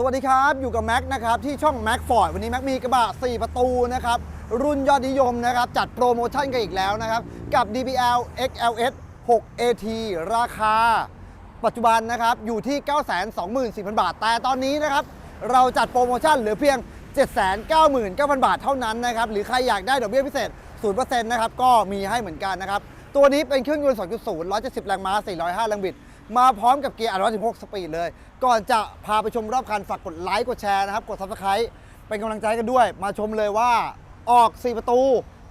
สวัสดีครับ อยู่กับแม็กนะครับที่ช่องแม็กฟอร์ดวันนี้แม็กมีกระบะ 4 ประตูนะครับรุ่นยอดนิยมนะครับจัดโปรโมชั่นกันอีกแล้วนะครับกับ DBL XLS 6 AT ราคา ปัจจุบันนะครับอยู่ที่ 924,000 บาท แต่ตอนนี้นะครับเราจัดโปรโมชั่นเหลือเพียง 799,000 บาทเท่านั้นนะครับหรือใครอยากได้ดอกเบี้ยพิเศษ 0%นะครับก็มีให้เหมือนกันนะครับ ตัวนี้เป็นเครื่องยนต์ 2.0 170 แรงม้า 405 แรงบิด มาพร้อมกับเกียร์ 116 สปีดเลย ก่อนจะพาไปชมรอบคันฝากกดไลค์ กดแชร์นะครับ กด Subscribe เป็นกำลังใจกันด้วย มาชมเลยว่าออก 4 ประตู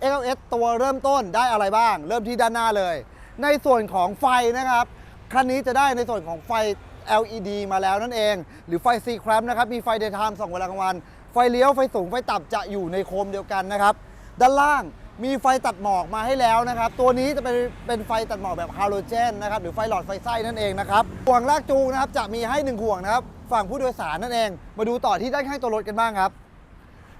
XLS ตัวเริ่มต้นได้อะไรบ้าง เริ่มที่ด้านหน้าเลย ในส่วนของไฟนะครับ คันนี้จะได้ในส่วนของไฟ LED มาแล้วนั่นเอง หรือไฟ C clamp นะครับ มีไฟ daytime ส่องเวลากลางวัน ไฟเลี้ยว ไฟสูง ไฟต่ำจะอยู่ในโคมเดียวกันนะครับ ด้านล่าง มีไฟตัดหมอกมาให้แล้วนะครับ ตัวนี้จะเป็นเป็นไฟตัดหมอกแบบฮาโลเจนนะครับหรือไฟหลอดไฟไส้นั่นเองนะครับห่วงลากจูงนะครับจะมีให้หนึ่งห่วงนะครับฝั่งผู้โดยสารนั่นเอง มาดูต่อที่ด้านข้างตัวรถกันบ้างครับ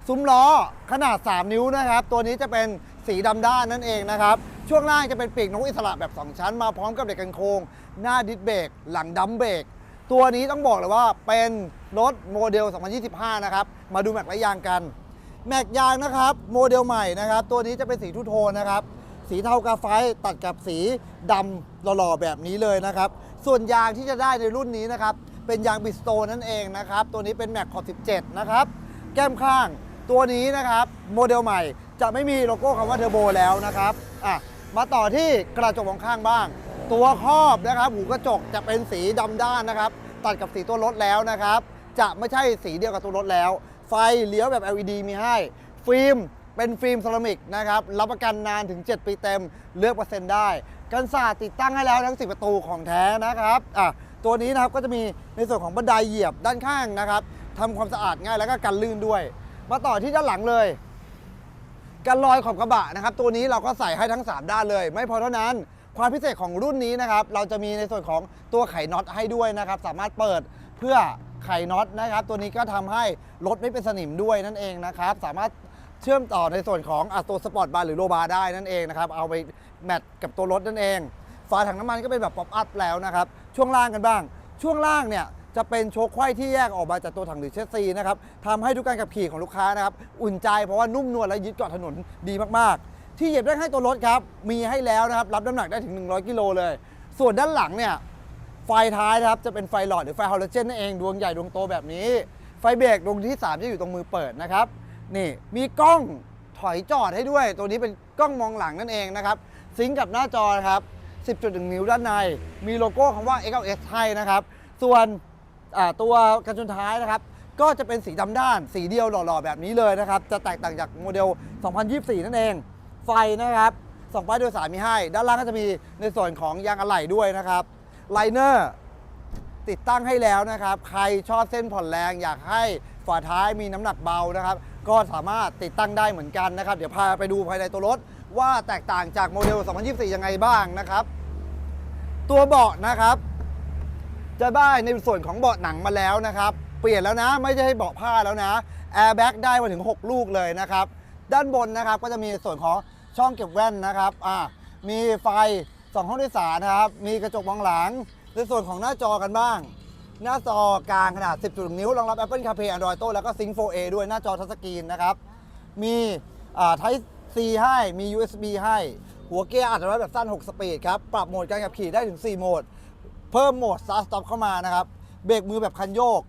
ซุ้มล้อขนาด 3 นิ้วนะครับ ตัวนี้จะเป็นสีดำด้านนั่นเองนะครับ ช่วงล่างจะเป็นปีกนกอิสระแบบ 2 ชั้น มาพร้อมกับเด็กกันโค้งหน้าดิสเบรกหลังดัมเบรกตัวนี้ต้องบอกเลยว่าเป็นรถโมเดล 2025 นะครับ มาดูแม็กและยางกัน แม็กยางนะครับ โมเดลใหม่นะครับ ตัวนี้จะเป็นสีทูโทนนะครับ สีเทากาไฟตัดกับสีดำหล่อๆแบบนี้เลยนะครับ ส่วนยางที่จะได้ในรุ่นนี้นะครับ เป็นยางบิสโตนั่นเองนะครับ ตัวนี้เป็นแม็กขอบ17 นะครับ แก้มข้างตัวนี้นะครับ โมเดลใหม่จะไม่มีโลโก้คำว่าเทอร์โบแล้วนะครับอะมาต่อที่กระจกมองข้างบ้าง ตัวครอบนะครับหูกระจกจะเป็นสีดำด้านนะครับ ตัดกับสีตัวรถแล้วนะครับ จะไม่ใช่สีเดียวกับตัวรถแล้ว ไฟเลี้ยวแบบ LED มีให้ ฟิล์มเป็นฟิล์มเซรามิกนะครับ รับประกันนานถึง 7 ปีเต็ม เลือกเปอร์เซ็นต์ได้ กันศาสตร์ติดตั้งให้แล้วทั้ง 10 ประตูของแท้นะครับอะตัวนี้นะครับก็จะมีในส่วนของบันไดเหยียบด้านข้างนะครับทำความสะอาดง่ายแล้วก็กันลื่นด้วย มาต่อที่ด้านหลังเลยกันรอยขอบกระบะนะครับ ตัวนี้เราก็ใส่ให้ทั้ง 3 ด้านเลย ไม่พอเท่านั้นความพิเศษของรุ่นนี้นะครับ เราจะมีในส่วนของตัวไขน็อตให้ด้วยนะครับ สามารถเปิดเพื่อ ไขน็อตนะครับ ตัวนี้ก็ทำให้รถไม่เป็นสนิมด้วยนั่นเองนะครับ สามารถเชื่อมต่อในส่วนของอะตัวสปอร์ตบาร์หรือโลบาร์ได้นั่นเองนะครับ เอาไปแมทกับตัวรถนั่นเอง ฝาถังน้ำมันก็เป็นแบบป๊อปอัพแล้วนะครับ ช่วงล่างกันบ้าง ช่วงล่างเนี่ยจะเป็นโชคไขว้ที่แยกออกมาจากตัวถังหรือเชสซีนะครับทำให้ทุกการขับขี่ของลูกค้านะครับ อุ่นใจเพราะว่านุ่มนวลและยึดเกาะถนนดีมากๆ ที่เหยียบได้ให้ตัวรถครับ มีให้แล้วนะครับ รับน้ำหนักได้ถึง 100 กิโลเลย ส่วนด้านหลังเนี่ย ไฟท้ายนะครับจะเป็นไฟหลอดหรือไฟฮาโลเจนนั่นเองดวงใหญ่ดวงโตแบบนี้ ไฟเบรกดวงที่ 3 จะอยู่ตรงมือเปิดนะครับนี่มีกล้องถอยจอดให้ด้วย ตัวนี้เป็นกล้องมองหลังนั่นเองนะครับซิงกับหน้าจอนะครับ 10.1 นิ้วด้านใน มีโลโก้คำว่า XLS ให้นะครับ ส่วนตัวกันชนท้ายนะครับ ก็จะเป็นสีดำด้านสีเดียวหล่อๆ แบบนี้เลยนะครับ จะแตกต่างจากโมเดล 2024 นั่นเอง ไฟนะครับสองป้ายโดยสารมีให้ ด้านล่างก็จะมีในส่วนของยางอะไหล่ด้วยนะครับ ไลเนอร์ติดตั้งให้แล้วนะครับ ใครชอบเส้นผ่อนแรงอยากให้ฝ่าท้ายมีน้ำหนักเบานะครับ ก็สามารถติดตั้งได้เหมือนกันนะครับ เดี๋ยวพาไปดูภายในตัวรถ ว่าแตกต่างจากโมเดล 2024 ยังไงบ้างนะครับ ตัวเบาะนะครับ จะได้ในส่วนของเบาะหนังมาแล้วนะครับ เปลี่ยนแล้วนะไม่ใช่ให้เบาะผ้าแล้วนะแอร์แบ็กได้มาถึง 6 ลูกเลยนะครับ ด้านบนนะครับก็จะมีส่วนของช่องเก็บแว่นนะครับอ่ามีไฟ สองห้องโดยสารนะครับ มีกระจกมองหลัง ในส่วนของหน้าจอกันบ้าง หน้าจอกลางขนาด 10.1 นิ้ว รองรับ Apple CarPlay Android Auto แล้วก็ Sync 4A ด้วยหน้าจอทัชสกรีนนะครับ มีอ่า Type C ให้ มี USB ให้ หัวเกียร์อัตโนมัติแบบสั้น 6 สปีดครับ ปรับโหมดการขับขี่ได้ถึง 4 โหมด เพิ่มโหมด Start Stop เข้ามานะครับ เบรกมือแบบคันโยก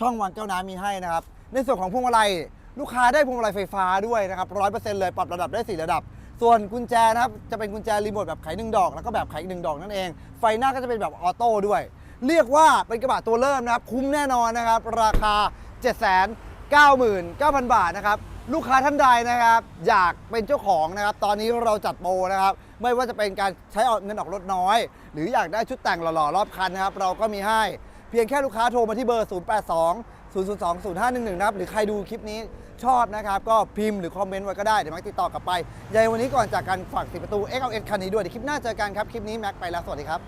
ช่องวางแก้วน้ำมีให้นะครับ ในส่วนของพวงมาลัย ลูกค้าได้พวงมาลัยไฟฟ้าด้วยนะครับร้อยเปอร์เซ็นต์เลย ปรับระดับได้ 4 ระดับ ส่วนกุญแจนะครับจะเป็นกุญแจรีโมทแบบไขหนึ่งดอกแล้วก็แบบไขอีกหนึ่งดอกนั่นเอง ไฟหน้าก็จะเป็นแบบออโต้ด้วย เรียกว่าเป็นกระบะตัวเริ่มนะครับ คุ้มแน่นอนนะครับ ราคา 7 9 9 0 0 0 บาทนะครับ ลูกค้าท่านใดนะครับ อยากเป็นเจ้าของนะครับ ตอนนี้เราจัดโปรนะครับ ไม่ว่าจะเป็นการใช้เงินออกรถน้อย หรืออยากได้ชุดแต่งหล่อๆรอบคันนะครับ เราก็มีให้ เพียงแค่ลูกค้าโทรมาที่เบอร์ 082 002 0511นะครับหรือใครดูคลิปนี้ชอบนะครับ ก็พิมพ์หรือคอมเมนต์ไว้ก็ได้ เดี๋ยวแม็กติดต่อกลับไปยังไงวันนี้ก่อนจากการฝากติดประตู x อ s คันนี้ด้วยเดี๋ยวคลิปหน้าเจอกันครับ คลิปนี้แม็กไปแล้ว สวัสดีครับ